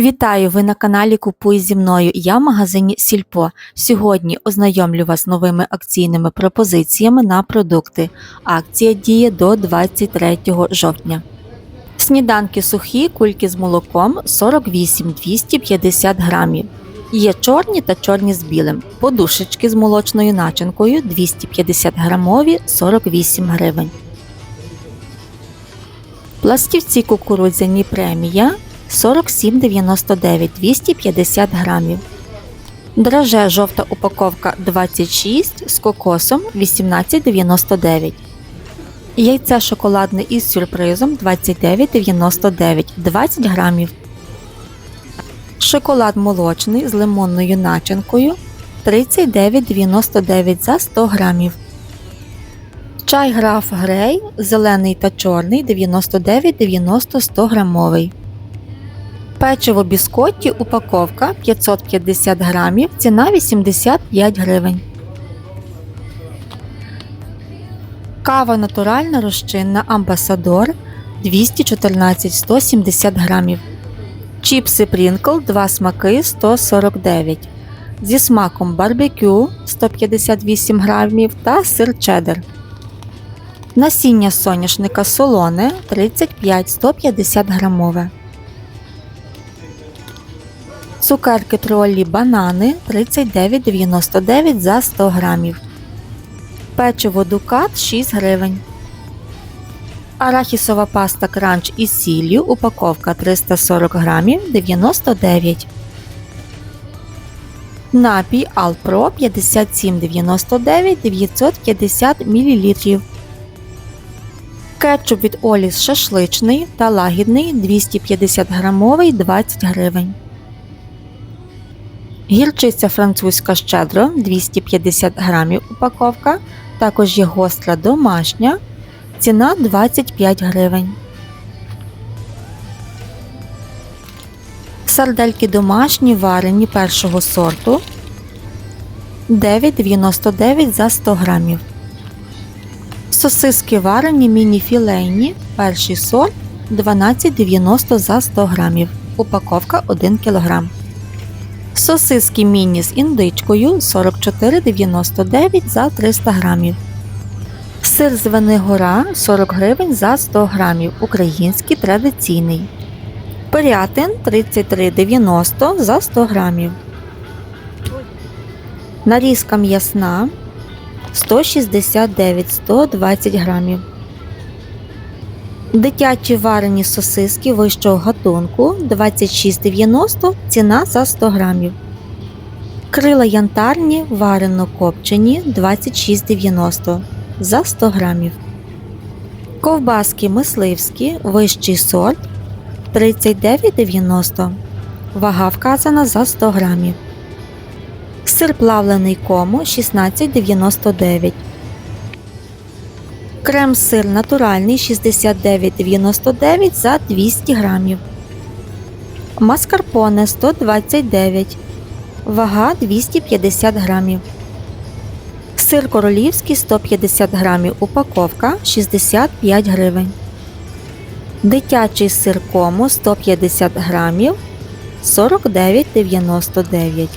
Вітаю! Ви на каналі Купуй зі мною. Я в магазині Сільпо. Сьогодні ознайомлю вас з новими акційними пропозиціями на продукти. Акція діє до 23 жовтня. Сніданки сухі, кульки з молоком 48 250 грамів. Є чорні та чорні з білим. Подушечки з молочною начинкою 250 грамові 48 гривень. Пластівці кукурудзяні премія 47,99 250 грамів. Драже жовта упаковка 26 з кокосом 18,99. Яйце шоколадне із сюрпризом 29,99 20 грамів. Шоколад молочний з лимонною начинкою 39,99 за 100 грамів. Чай граф Грей зелений та чорний 99,90 100 грамовий. Печиво біскотті упаковка 550 грамів, ціна 85 гривень. Кава натуральна розчинна Амбасадор 214 170 грамів. Чіпси Прінкл 2 смаки 149 зі смаком барбекю 158 грамів та сир чеддер. Насіння соняшника солоне 35 150 грамове. Цукерки тролі банани 39,99 за 100 грамів. Печиво дукат 6 гривень. Арахісова паста кранч із сіллю упаковка 340 грамів 99. Напій Алпро 57,99 950 мл. Кетчуп від Оліс шашличний та лагідний 250 грамовий 20 гривень. Гірчиця французька щедро 250 грамів упаковка. Також є гостра домашня. Ціна 25 гривень. Сардельки домашні варені першого сорту 9,99 за 100 грамів. Сосиски варені міні-філейні. Перший сорт 12,90 за 100 грамів. Упаковка 1 кг. Сосиски міні з індичкою 44,99 за 300 грамів. Сир з гора 40 гривень за 100 грамів. Український традиційний. Пирятин 33,90 за 100 грамів. Нарізка м'ясна 169-120 грамів. Дитячі варені сосиски вищого гатунку 26,90 ціна за 100 грамів. Крила янтарні варено копчені 26,90 за 100 грамів. Ковбаски мисливські вищий сорт 39,90. Вага вказана за 100 грамів. Сир плавлений кому 16,99. Крем-сир натуральний 69,99 за 200 грамів. Маскарпоне 129. Вага 250 грамів. Сир королівський 150 грамів. Упаковка 65 гривень. Дитячий сир кому 150 грамів 49,99.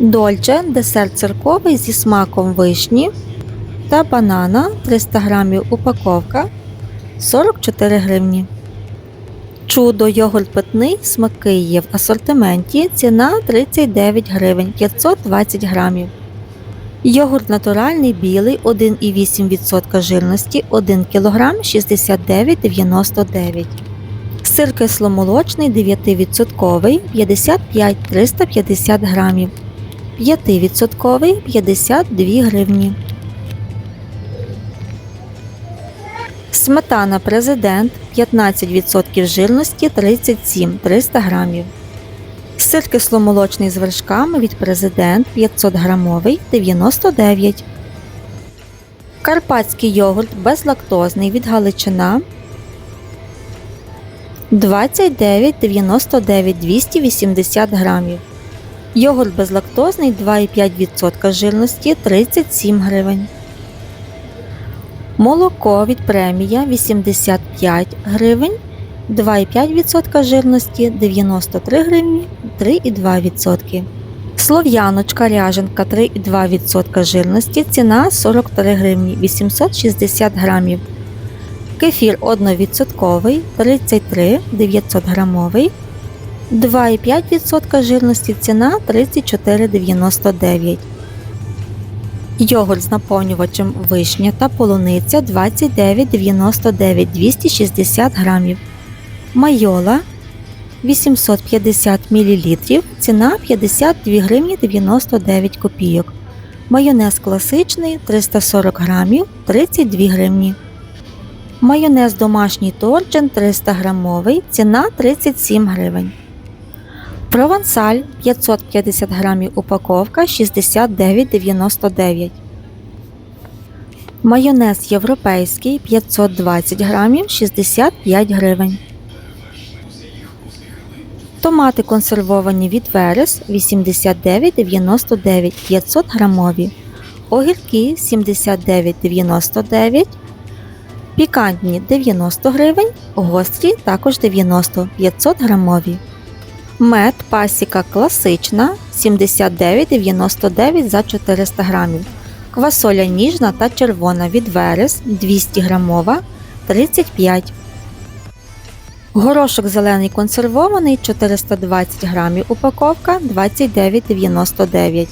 Дольче десерт цирковий зі смаком вишні та банана 300 грамів упаковка 44 гривні. Чудо йогурт питний смаки є в асортименті. Ціна 39 гривень 520 грамів. Йогурт натуральний білий 1,8% жирності 1 кг 69,99 Сир кисломолочний 9% 55-350 грамів. 5% 52 гривні. Сметана президент 15% жирності 37 300 грамів. Сир кисломолочний з вершками від президент 500 грамовий 99. Карпатський йогурт безлактозний від Галичина 29,99 280 грамів. Йогурт безлактозний 2,5% жирності 37 гривень. Молоко від премія 85 гривень, 2,5% жирності 93 гривні 3,2%. Слов'яночка ряженка 3,2% жирності, ціна 43 гривні 860 грамів. Кефір 1% 33 900 грамовий, 2,5% жирності, ціна 34,99. Йогурт з наповнювачем вишня та полуниця 29,99 260 грамів. Майола 850 мл, ціна 52 гривні 99 копійок. Майонез класичний 340 грамів 32 гривні. Майонез домашній торчин 300 грамовий, ціна 37 гривень. Провансаль 550 грамів упаковка 69,99. Майонез європейський 520 грамів 65 гривень. Томати консервовані від Верес 89,99 500 грамові. Огірки 79,99. Пікантні 90 гривень, гострі також 90 500 грамові. Мед пасіка класична 79,99 за 400 грамів. Квасоля ніжна та червона від Верес 200 грамова 35. Горошок зелений консервований 420 грамів упаковка 29,99.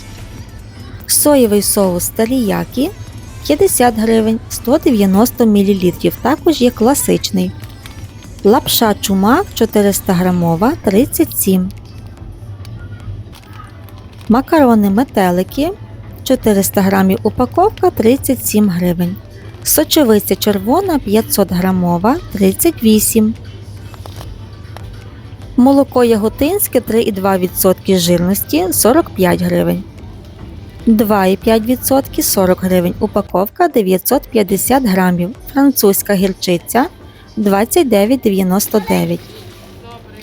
Соєвий соус теріякі 50 гривень 190 мл. Також є класичний. Лапша чумак 400 грамова 37. Макарони метелики 400 грамів упаковка 37 гривень. Сочевиця червона 500 грамова 38. Молоко яготинське 3,2% жирності 45 гривень. 2,5% 40 гривень. Упаковка 950 грамів. Французька гірчиця 29,99.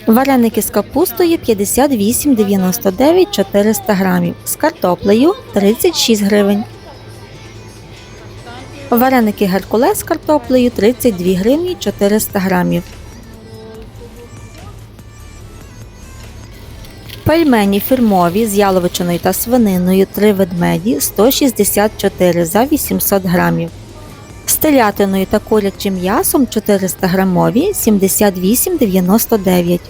Вареники з капустою 58,99 400 грамів. З картоплею 36 гривень. Вареники Геркулес з картоплею 32 гривні 400 грамів. Пельмені фірмові з яловичиною та свининою 3 ведмеді 164 за 800 грамів. Телятиною та курячим м'ясом 400 грамові 78,99.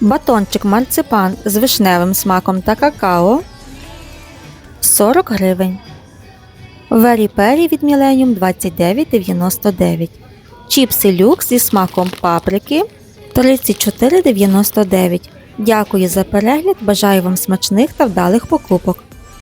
Батончик марципан з вишневим смаком та какао 40 гривень. Вері пері від Millennium 29,99. Чіпси люкс зі смаком паприки 34,99. Дякую за перегляд. Бажаю вам смачних та вдалих покупок.